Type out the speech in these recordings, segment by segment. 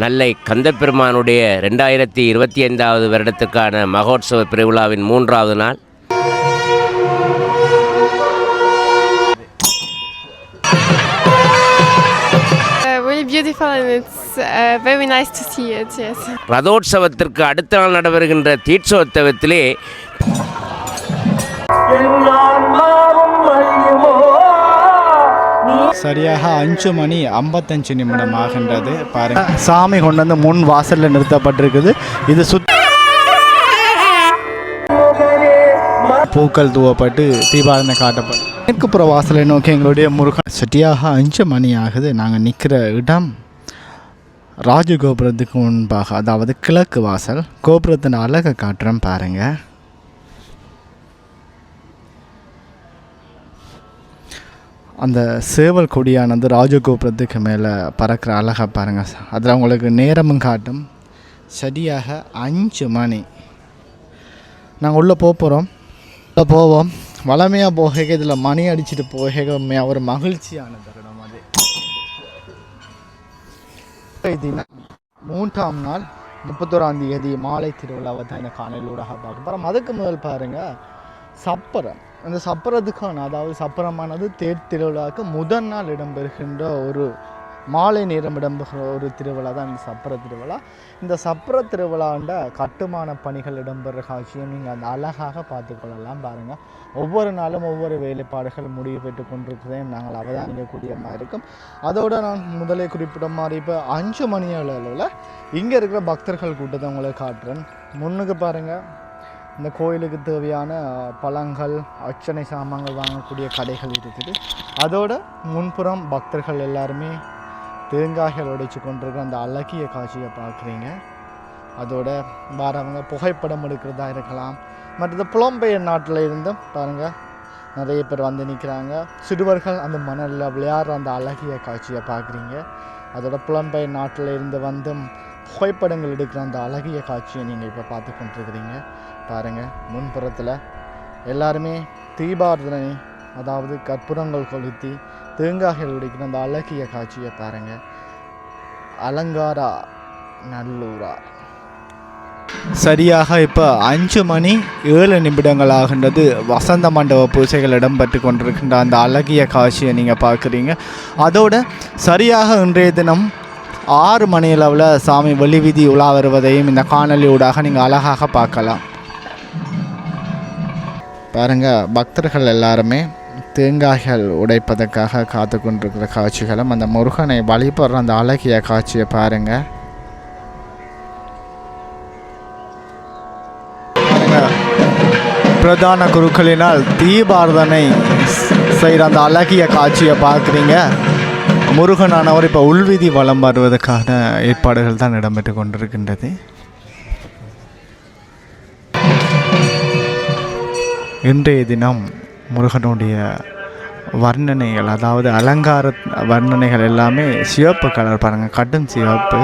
நெல்லை கந்தப்பெருமானுடைய ரெண்டாயிரத்தி இருபத்தி ஐந்தாவது வருடத்துக்கான மகோத்சவ பெருவிழாவின் மூன்றாவது நாள் Uh, really beautiful and it's uh, very nice to see it, yes. ரதோற்சவத்திற்கு அடுத்த நாள் நடைபெறுகின்ற தீட்சோத்சவத்திலே சரியாக அஞ்சு மணி ஐம்பத்தஞ்சு நிமிடம் ஆகின்றது பாருங்க சாமி கொண்டு வந்து முன் வாசலில் நிறுத்தப்பட்டிருக்குது. இது சுத் பூக்கள் தூவப்பட்டு தீபாவளி காட்டப்படும் மேற்குப்புற வாசலை நோக்கி எங்களுடைய முருகன் சரியாக அஞ்சு மணி ஆகுது. நாங்கள் நிற்கிற இடம் ராஜகோபுரத்துக்கு முன்பாக அதாவது கிழக்கு வாசல். கோபுரத்தின் அழகை காட்டுறேன் பாருங்கள் அந்த சேவல் கொடியானது ராஜகோபுரத்துக்கு மேலே பறக்கிற அழகாக பாருங்கள் அதில் உங்களுக்கு நேரமும் காட்டும். சரியாக அஞ்சு மணி. நாங்கள் உள்ளே போக போகிறோம் உள்ளே போவோம். வளமையாக போக இதில் மணி அடிச்சுட்டு போக ஒரு மகிழ்ச்சியான தருணம் அது. தினம் மூன்றாம் நாள் முப்பத்தோராம் தேதி மாலை திருவிழாவை தான் இந்த காணொலியூடாக பார்க்க போகிறோம் அதுக்கு முதல் பாருங்கள் சப்பரம். அந்த சப்பரத்துக்கான அதாவது சப்பரமானது தேர் திருவிழாவுக்கு முதல் நாள் இடம்பெறுகின்ற ஒரு மாலை நேரம் இடம்பெறுகிற ஒரு திருவிழா தான் இந்த சப்பர திருவிழா. இந்த சப்பர திருவிழாண்ட கட்டுமான பணிகள் இடம்பெறுகிற காட்சியும் நீங்கள் அந்த அழகாக பார்த்துக்கொள்ளலாம் பாருங்கள் ஒவ்வொரு நாளும் ஒவ்வொரு வேலைப்பாடுகள் முடிவு பெற்று கொண்டிருக்கிறதையும் நாங்கள் அவதானிக்கக்கூடிய மாதிரி இருக்கும். அதோடு நான் முதலே குறிப்பிட்ட மாதிரி இப்போ அஞ்சு மணி அளவில் இங்கே இருக்கிற பக்தர்கள் கூட்டத்தை உங்களை காட்டுறேன். முன்னுக்கு பாருங்கள் இந்த கோயிலுக்கு தேவையான பழங்கள் அர்ச்சனை சாமான்கள் வாங்கக்கூடிய கடைகள் இருக்குது. அதோட முன்புறம் பக்தர்கள் எல்லாருமே தேங்காய்கள் உடைச்சு கொண்டிருக்கிற அந்த அழகிய காட்சியை பார்க்குறீங்க. அதோட வரவங்க புகைப்படம் எடுக்கிறதா இருக்கலாம். மற்றது புலம்பெயர் நாட்டில் இருந்தும் பாருங்கள் நிறைய பேர் வந்து நிற்கிறாங்க சிறுவர்கள் அந்த மணலில் விளையாடுற அந்த அழகிய காட்சியை பார்க்குறீங்க. அதோட புலம்பெயர் நாட்டில் இருந்து வந்தும் புகைப்படங்கள் எடுக்கிற அந்த அழகிய காட்சியை நீங்கள் இப்போ பார்த்து கொண்டிருக்கிறீங்க. பாருங்கள் முன்புறத்தில். எல்லாருமே தீபார்த்தனை அதாவது கற்பூரங்கள் கொளுத்தி தேங்காய்கள் உடைக்கிற அந்த அழகிய காட்சியை பாருங்கள் அலங்காரா நல்லூரா. சரியாக இப்போ அஞ்சு மணி ஏழு நிமிடங்கள் ஆகின்றது. வசந்த மண்டப பூஜைகள் இடம்பெற்று கொண்டிருக்கின்ற அந்த அழகிய காட்சியை நீங்கள் பார்க்குறீங்க. அதோட சரியாக இன்றைய தினம் ஆறு மணி அளவில் சாமி வெளிவீதி உலா வருவதையும் இந்த காணொலி ஊடாக நீங்கள் அழகாக பார்க்கலாம். பாருங்க பக்தர்கள் எல்லாருமே தேங்காய்கள் உடைப்பதற்காக காத்து கொண்டிருக்கிற காட்சிகளும் அந்த முருகனை வழிபடுற அந்த அழகிய காட்சியை பாருங்க. பாருங்க, பிரதான குருக்களினால் தீபாரதனை செய்கிற அந்த அழகிய காட்சியை பார்க்குறீங்க. முருகனானவர் இப்போ உள்வீதி வலம் வருவதற்கான ஏற்பாடுகள் தான் இடம்பெற்று கொண்டிருக்கின்றது. இன்றைய தினம் முருகனுடைய வர்ணனைகள் அதாவது அலங்கார வர்ணனைகள் எல்லாமே சிவப்பு கலர் பாருங்கள் கடும் சிவப்பு.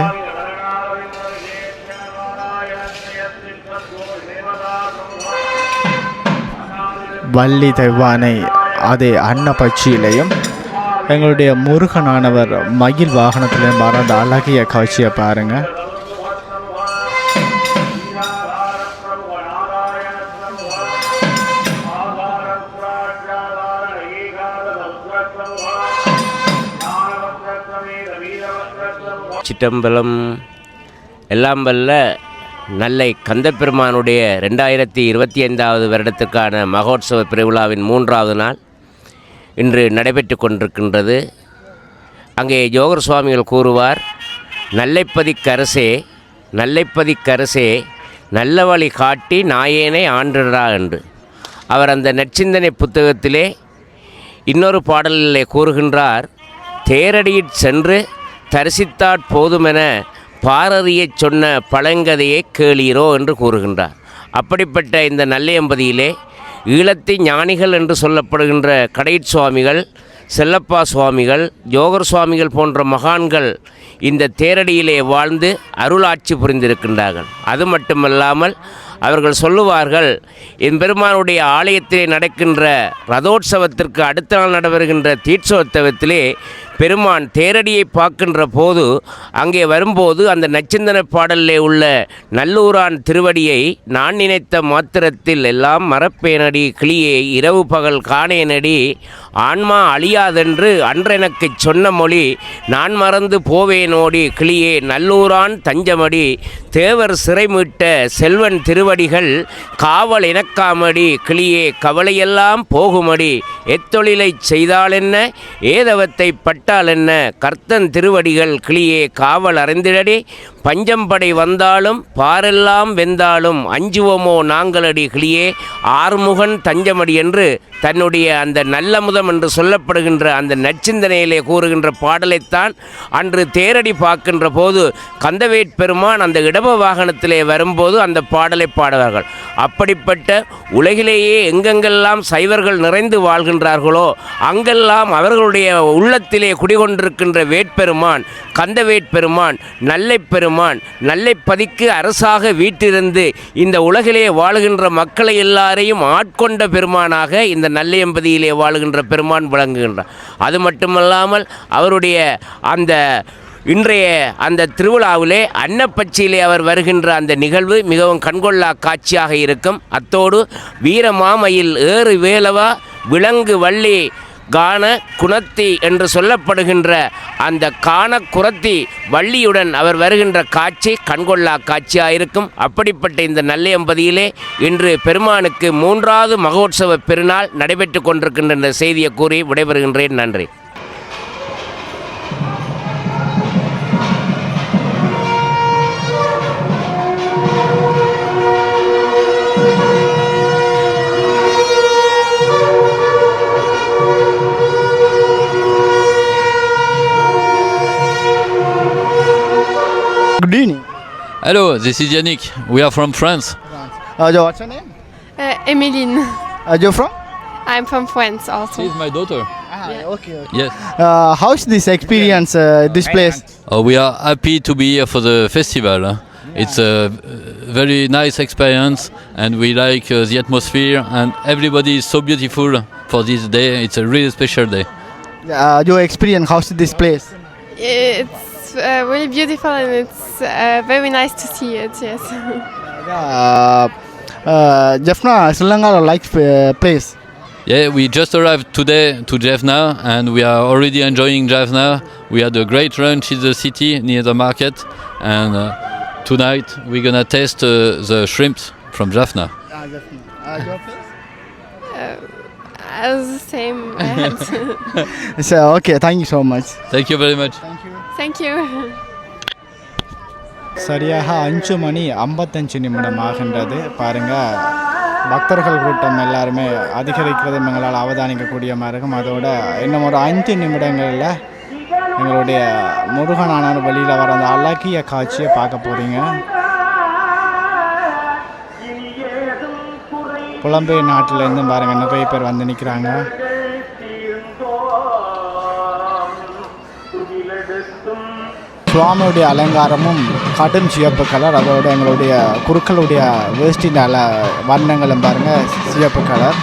வள்ளி தெவ்வானை அதே அன்னப்பட்சியிலையும் எங்களுடைய முருகனானவர் மயில் வாகனத்திலையும் வர அந்த அழகிய காட்சியை பாருங்கள் சிட்டம்பலம் எல்லாம் வல்ல நல்லை கந்தப்பெருமானுடைய ரெண்டாயிரத்தி இருபத்தி ஐந்தாவது வருடத்துக்கான மகோத்சவ பெருவிழாவின் மூன்றாவது நாள் இன்று நடைபெற்று கொண்டிருக்கின்றது. அங்கே ஜோகர் சுவாமிகள் கூறுவார் நல்லைப்பதிக்கரசே நல்லைப்பதிக்கரசே நல்ல வழி காட்டி நாயேனை ஆண்டுடா என்று. அவர் அந்த நற்சிந்தனை புத்தகத்திலே இன்னொரு பாடலிலே கூறுகின்றார் தேரடியிற் சென்று தரிசித்தாற் போதுமென பாரறியச் சொன்ன பழங்கதையை கேளீரோ என்று கூறுகின்றார். அப்படிப்பட்ட இந்த நல்லையம்பதியிலே ஈழத்து ஞானிகள் என்று சொல்லப்படுகின்ற கடையிட் சுவாமிகள் செல்லப்பா சுவாமிகள் ஜோகர் சுவாமிகள் போன்ற மகான்கள் இந்த தேரடியிலே வாழ்ந்து அருளாட்சி புரிந்திருக்கின்றார்கள். அது மட்டுமல்லாமல் அவர்கள் சொல்லுவார்கள் என் பெருமானுடைய ஆலயத்திலே நடக்கின்ற ரதோற்சவத்திற்கு அடுத்த நாள் நடைபெறுகின்ற தீட்சோத்சவத்திலே பெருமான் தேரடியை பார்க்கின்ற போது அங்கே வரும்போது அந்த நச்சிந்தன பாடலிலே உள்ள நல்லூரான் திருவடியை நான் நினைத்த மாத்திரத்தில் எல்லாம் மரப்பேனடி கிளியே இரவு பகல் காணேனடி ஆன்மா அழியாதென்று அன்றெனக்கு சொன்ன மொழி நான் மறந்து போவேனோடி கிளியே நல்லூரான் தஞ்சமடி தேவர் சிறைமீட்ட செல்வன் திருவடிகள் காவல் இணக்காமடி கிளியே கவலையெல்லாம் போகுமடி. எத்தொழிலைச் செய்தாலென்ன? ஏதவத்தை பட்டாலென்ன? கர்த்தன் திருவடிகள் கிளியே காவல் அறிந்திடடி. பஞ்சம்படை வந்தாலும் பாரெல்லாம் வெந்தாலும் அஞ்சுவோமோ நாங்களடி கிளியே? ஆறுமுகன் தஞ்சமடி என்று தன்னுடைய அந்த நல்லமுதம் என்று சொல்லப்படுகின்ற அந்த நச்சிந்தனையிலே கூறுகின்ற பாடலைத்தான் அன்று தேரடி பார்க்கின்ற போது கந்தவேட் பெருமான் அந்த இடப வாகனத்திலே வரும்போது அந்த பாடலை பாடுவார்கள். அப்படிப்பட்ட உலகிலேயே எங்கெங்கெல்லாம் சைவர்கள் நிறைந்து வாழ்கின்றார்களோ அங்கெல்லாம் அவர்களுடைய உள்ளத்திலே குடிகொண்டிருக்கின்ற வேட்பெருமான் கந்தவேட் பெருமான் நல்லை பெருமான் அரசாக வீட்டிருந்து இந்த உலகிலே வாழுகின்ற மக்களை எல்லாரையும் ஆட்கொண்ட பெருமானாக இந்த நல்லையம்பதியிலே வாழுகின்ற பெருமான் விளங்குகின்றார். அது மட்டுமல்லாமல் அவருடைய அந்த இன்றைய அந்த திருவிழாவிலே அன்னப்பச்சியிலே அவர் வருகின்ற அந்த நிகழ்வு மிகவும் கண்கொள்ளா காட்சியாக இருக்கும். அத்தோடு வீரமாமையில் ஏறு வேலவா விலங்கு வள்ளி கான குணத்தி என்று சொல்லப்படுகின்ற அந்த காண குரத்தி வள்ளியுடன் அவர் வருகின்ற காட்சி கண்கொள்ளா காட்சியாக இருக்கும். அப்படிப்பட்ட இந்த நல்லையம்பதியிலே இன்று பெருமானுக்கு மூன்றாவது மகோத்சவ பெருநாள் நடைபெற்று கொண்டிருக்கின்ற இந்த செய்தியை கூறி விடைபெறுகின்றேன். நன்றி. Hello, this is Yannick. We are from France. Uh, Joe, what's your name? Uh, Emeline. Uh, you're from? I'm from France She also. is my daughter. Ah, okay, okay. Yes. Uh, how's this experience, uh, this place? Uh, we are happy to be here for the festival. huh? It's a very nice experience, and we like uh, the atmosphere, and everybody is so beautiful for this day. It's a really special day. Uh, your experience, how's this place? It's uh, really beautiful and it's uh, very nice to see it, yes. Uh, uh, Jaffna, Sri Lanka like uh, place. Yeah, we just arrived today to Jaffna, and we are already enjoying Jaffna. We had a great lunch in the city near the market, and uh, tonight we're gonna taste uh, the shrimps from Jaffna. Uh, Jaffna. Uh, your? As the same. I had. So, okay, thank you so much. Thank you very much. Thank you சரியாக அஞ்சு மணி ஐம்பத்தஞ்சு நிமிடம் ஆகின்றது. பாருங்கள் பக்தர்கள் கூட்டம் எல்லாருமே அதிகரிக்கிறது எங்களால் அவதானிக்கக்கூடிய மாதிரி இருக்கும் அதோட இன்னும் ஒரு அஞ்சு நிமிடங்களில் எங்களுடைய முருகனான வழியில் வர அந்த அழகிய காட்சியை பார்க்க போகிறீங்க புலம்பெயர் நாட்டிலேருந்து பாருங்கள் நிறைய பேர் வந்து நிற்கிறாங்க சுவாமியுடைய அலங்காரமும் கடும் சிவப்பு கலர் அதோட எங்களுடைய குருக்களுடைய வேஷ்டின் அல வர்ணங்களும் பாருங்க சிவப்பு கலர்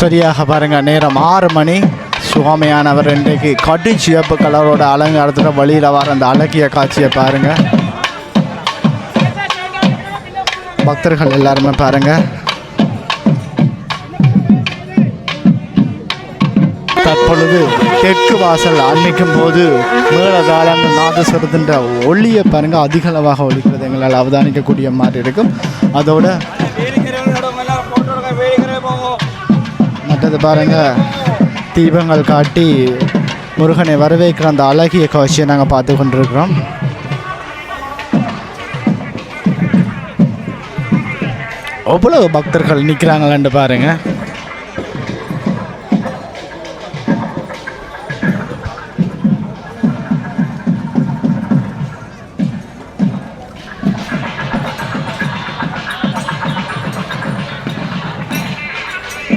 சரியாக பாருங்க நேரம் ஆறு மணி. சுவாமியானவர் இன்றைக்கு கடு சிவப்பு கலரோட அலங்காரத்தில் வழியில் வர அந்த அழகிய காட்சியை பாருங்க. பக்தர்கள் எல்லாருமே பாருங்க. தற்பொழுது தெற்கு வாசல் அன்னைக்கும் போது மேளதாளங்கள் நாதஸ்வரத்தின்ற ஒளியை பாருங்க அதிகளவாக ஒழிக்கிறது எங்களால் அவதானிக்கக்கூடிய மாதிரி இருக்கும். அதோட மற்றது பாருங்க. தீபங்கள் காட்டி முருகனை வரவேற்கிற அந்த அழகிய காட்சியை நாங்கள் பார்த்து கொண்டிருக்கிறோம். எவ்வளவு பக்தர்கள் நிற்கிறாங்களான்னு பாருங்க.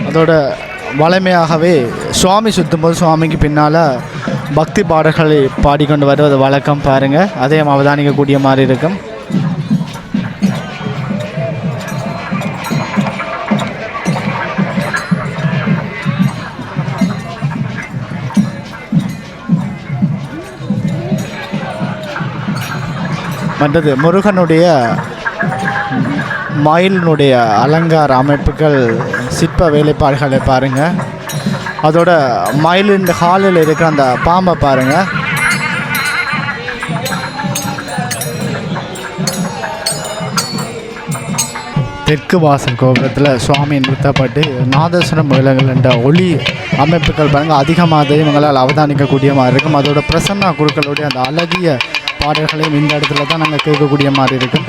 அதோட வளமையாகவே சுவாமி சுத்தும்போது சுவாமிக்கு பின்னால் பக்தி பாடல்களை பாடிக்கொண்டு வருவது வழக்கம். பாருங்கள் அதையும் அவதானிக்கக்கூடிய மாதிரி இருக்கும். மற்றது முருகனுடைய மயிலினுடைய அலங்கார அமைப்புகள் சிற்ப வேலைப்பாடுகளை பாருங்கள் அதோட மயிலின் ஹாலில் இருக்கிற அந்த பாம்பை பாருங்கள் தெற்கு வாசல் கோபுரத்தில் சுவாமி நிறுத்தப்பட்டு நாதஸ்வரம் மேளங்கள் என்ற ஒளி அமைப்புகள் பாருங்கள் அதிகமாக இவங்களால் அவதானிக்கக்கூடிய மாதிரி இருக்கும். அதோட பிரசன்னா குருக்களுடைய அந்த அழகிய பாடல்களையும் இந்த இடத்துல தான் நாங்கள் கேட்கக்கூடிய மாதிரி இருக்கும்.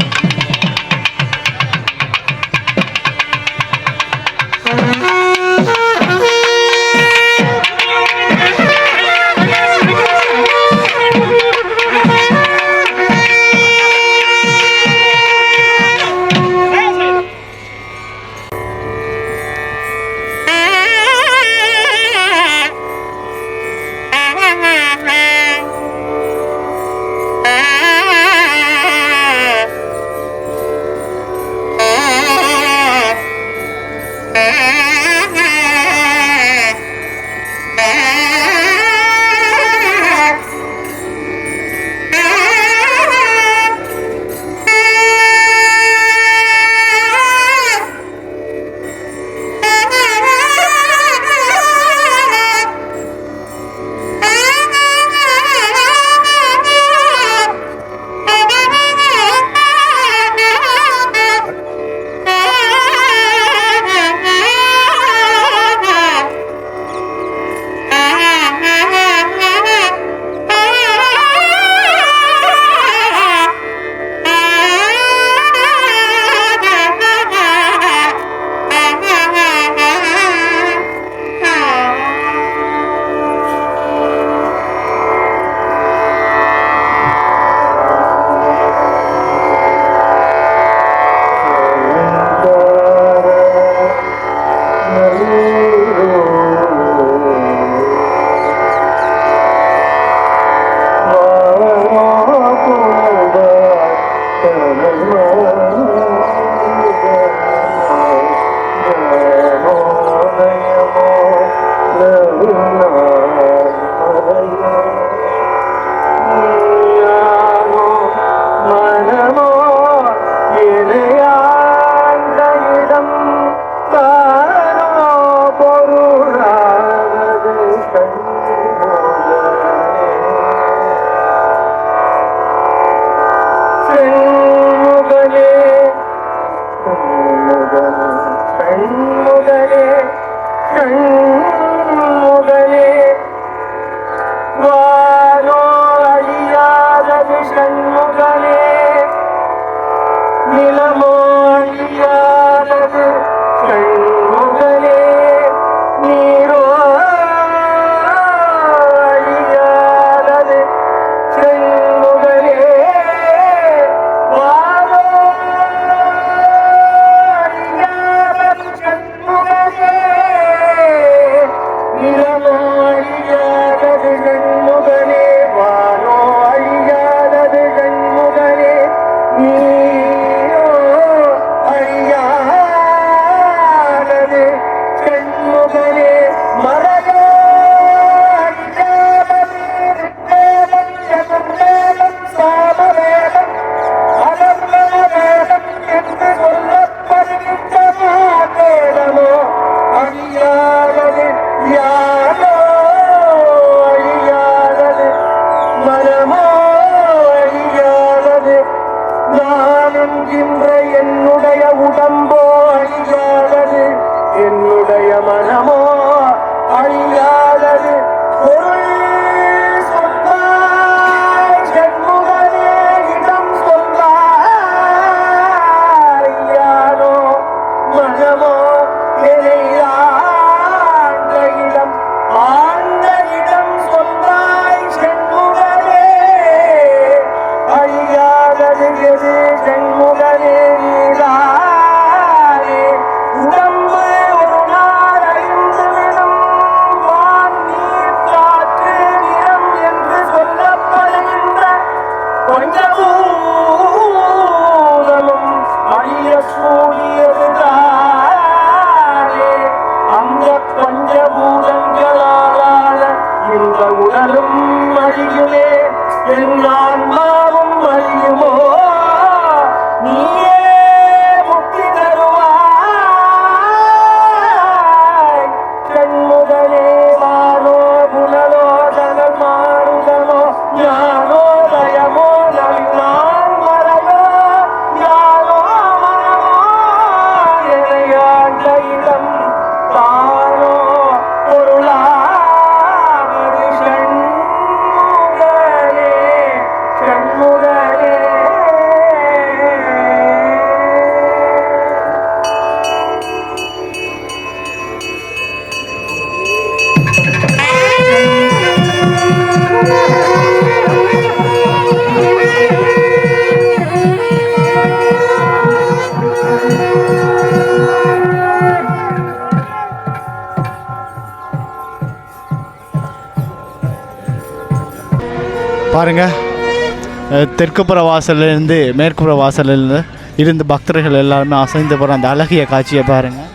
அஹ், தெற்குப்புற வாசல்லேருந்து மேற்குப்புற வாசலில் இருந்து பக்தர்கள் எல்லாருமே அசைந்து போகிற அந்த அழகிய காட்சியை பாருங்கள்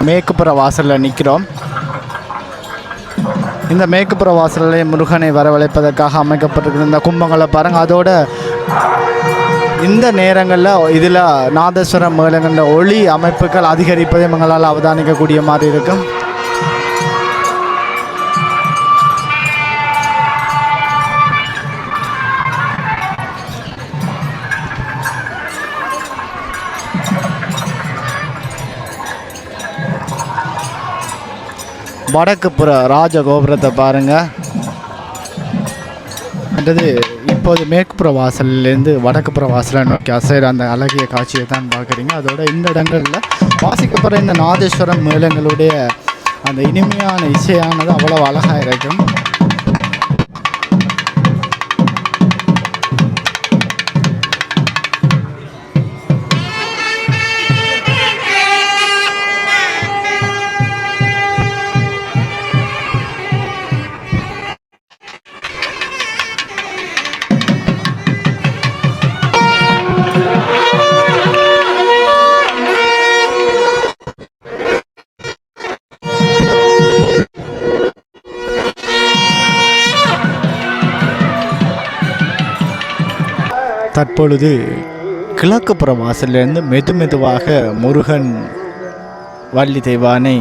மேற்குப்புற வாசலில் நிற்கிறோம் இந்த மேற்குப்புற வாசலில் முருகனை வரவழைப்பதற்காக அமைக்கப்பட்டிருக்கிற இந்த கும்பங்களை பாருங்க. அதோட இந்த நேரங்களில் இதில் நாதஸ்வரம் மேளங்களில் ஒளி அமைப்புகள் அதிகரிப்பதை எங்களால் அவதானிக்கக்கூடிய மாதிரி இருக்கும். வடக்கு புற ராஜகோபுரத்தை பாருங்கள் அடுத்தது இப்போது மேற்குப்புற வாசல்லேருந்து வடக்குப்புற வாசலை நோக்கி அசைற அந்த அழகிய காட்சியை தான் பார்க்குறீங்க. அதோட இந்த இடங்களில் வாசிக்கப்படுற இந்த நாதேஸ்வரம் மேளங்களுடைய அந்த இனிமையான இசையானது அவ்வளோ அழகாக இருக்கும். தற்பொழுது கிழக்குப்புற வாசலிலிருந்து மெது மெதுவாக முருகன் வள்ளி தெய்வானை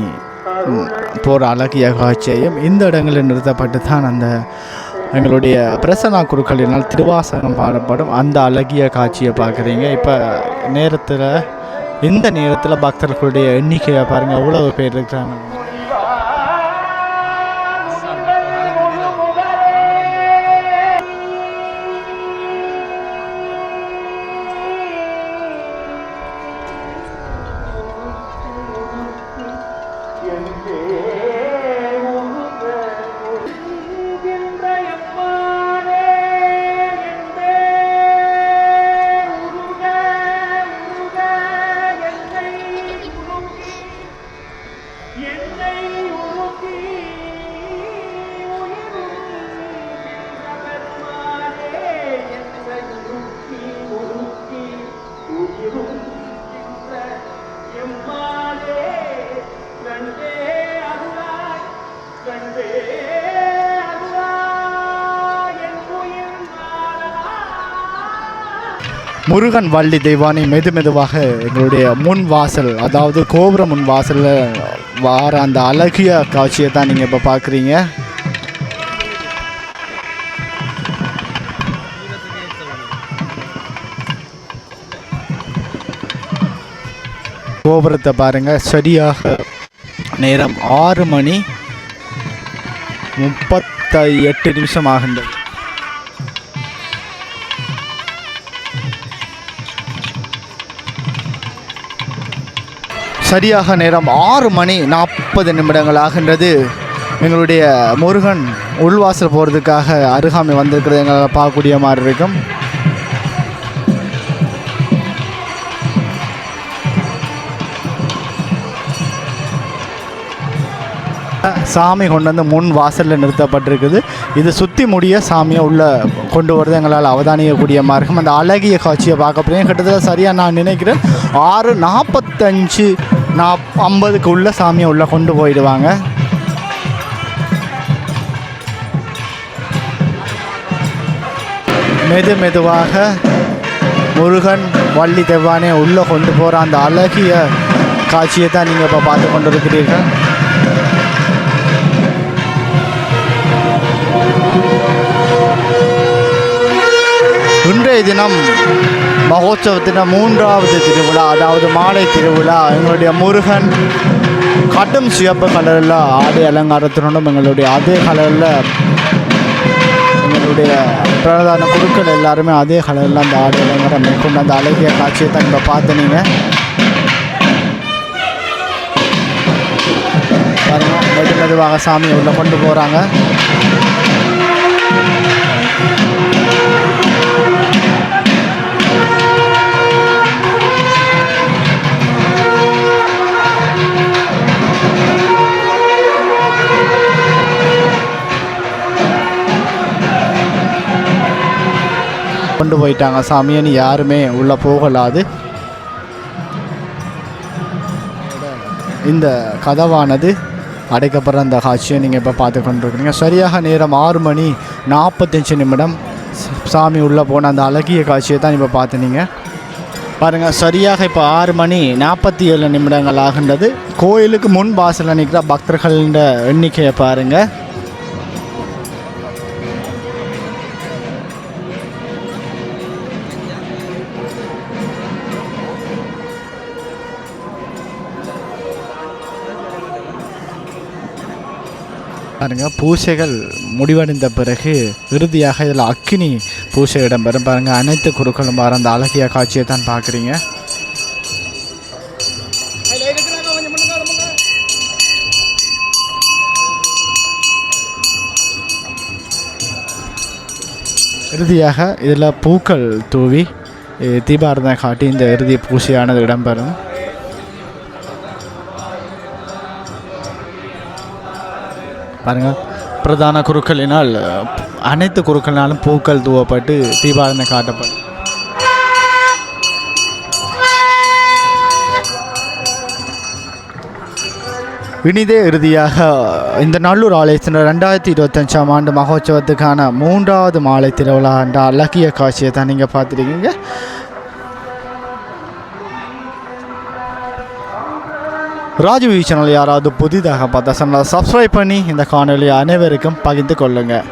ம், போகிற அழகிய காட்சியையும் இந்த இடங்களில் நிறுத்தப்பட்டு தான் அந்த எங்களுடைய பிரசனா குருக்களினால் திருவாசகம் பாடப்படும் அந்த அழகிய காட்சியை பார்க்குறீங்க. இப்போ நேரத்தில் இந்த நேரத்தில் பக்தர்களுடைய எண்ணிக்கையை பாருங்கள் அவ்வளவு பேர் இருக்கிறாங்க முருகன் வள்ளி தெய்வானை மெது மெதுவாக எங்களுடைய முன் வாசல் அதாவது கோபுர முன் வாசலில் வார அந்த அழகிய காட்சியை தான் நீங்கள் இப்போ பார்க்குறீங்க கோபுரத்தை பாருங்கள் சரியாக நேரம் ஆறு மணி முப்பத்தி எட்டு நிமிஷம் ஆகின்றது. சரியாக நேரம் ஆறு மணி நாற்பது நிமிடங்கள் ஆகின்றது. எங்களுடைய முருகன் உள்வாசல் போகிறதுக்காக அருகாமை வந்திருக்கிறது. எங்களால் பார்க்கக்கூடிய மாதிரி இருக்கும். சாமி கொண்டு வந்து முன் வாசலில் நிறுத்தப்பட்டிருக்குது. இது சுற்றி முடிய சாமியை உள்ளே கொண்டு வரது எங்களால் அவதானிக்கக்கூடிய மார்க்கம் இருக்கும். அந்த அழகிய காட்சியை பார்க்க போகிறேன் கிட்டத்தட்ட சரியாக நான் நினைக்கிறேன். ஆறு நாற்பத்தஞ்சு நாப் ஐம்பதுக்கு உள்ள சாமியை உள்ளே கொண்டு போயிடுவாங்க. மெது மெதுவாக முருகன் வள்ளி தெவ்வானே உள்ளே கொண்டு போகிற அந்த அழகிய காட்சியை தான் நீங்கள் இப்போ பார்த்து கொண்டு இருக்கிறீர்கள் இன்றைய தினம் மகோத்சவத்தின் மூன்றாவது திருவிழா அதாவது மாலை திருவிழா. எங்களுடைய முருகன் கடும் சிவப்பு கலரில் ஆடை அலங்காரத்தினுடன் எங்களுடைய அதே கலரில் எங்களுடைய பிரதான குருக்கள் எல்லாருமே அதே கலரில் அந்த ஆடை அலங்காரம் மேற்கொண்டு அந்த அழகிய காட்சியை தான் இப்போ பார்த்து நீங்கள் மெது மெதுவாக சாமியை உள்ள கொண்டு போகிறாங்க கொண்டு போயிட்டாங்க. சாமியன்னு யாருமே உள்ளே போகலாது. இந்த கதவானது அடைக்கப்படுற அந்த காட்சியை நீங்கள் இப்போ பார்த்து கொண்டிருக்கிறீங்க. சரியாக நேரம் ஆறு மணி நாற்பத்தஞ்சு நிமிடம். சாமி உள்ளே போன அந்த அழகிய காட்சியை தான் இப்போ பார்த்துனீங்க பாருங்கள் சரியாக இப்போ ஆறு மணி நாற்பத்தி ஏழு நிமிடங்கள் ஆகின்றது. கோயிலுக்கு முன் வாசலில் நிற்கிற பக்தர்களின் எண்ணிக்கையை பாருங்கள் பாருங்கள் பூசைகள் முடிவடைந்த பிறகு இறுதியாக இதில் அக்கினி பூசை இடம்பெறும். பாருங்கள் அனைத்து குருக்களும் வர அந்த அழகிய காட்சியை தான் பார்க்குறீங்க. இறுதியாக இதில் பூக்கள் தூவி தீபாரதனை காட்டி இந்த இறுதி பூசையானது இடம்பெறும். பாருங்கள் பிரதான குருக்களினால் அனைத்து குருக்களினாலும் பூக்கள் தூவப்பட்டு தீபாவளி காட்டப்படும். இனிதே இறுதியாக இந்த நல்லூர் ஆலயத்தின் ரெண்டாயிரத்தி இருபத்தஞ்சாம் ஆண்டு மகோத்சவத்துக்கான மூன்றாவது மாலை திருவிழா என்ற அழகிய காட்சியை தான் நீங்கள் பார்த்துருக்கீங்க. ராஜவி சேனல் யாராவது புதிதாக பார்த்தா சேனலை சப்ஸ்கிரைப் பண்ணி இந்த காணொலியை அனைவருக்கும் பகிர்ந்து கொள்ளுங்கள்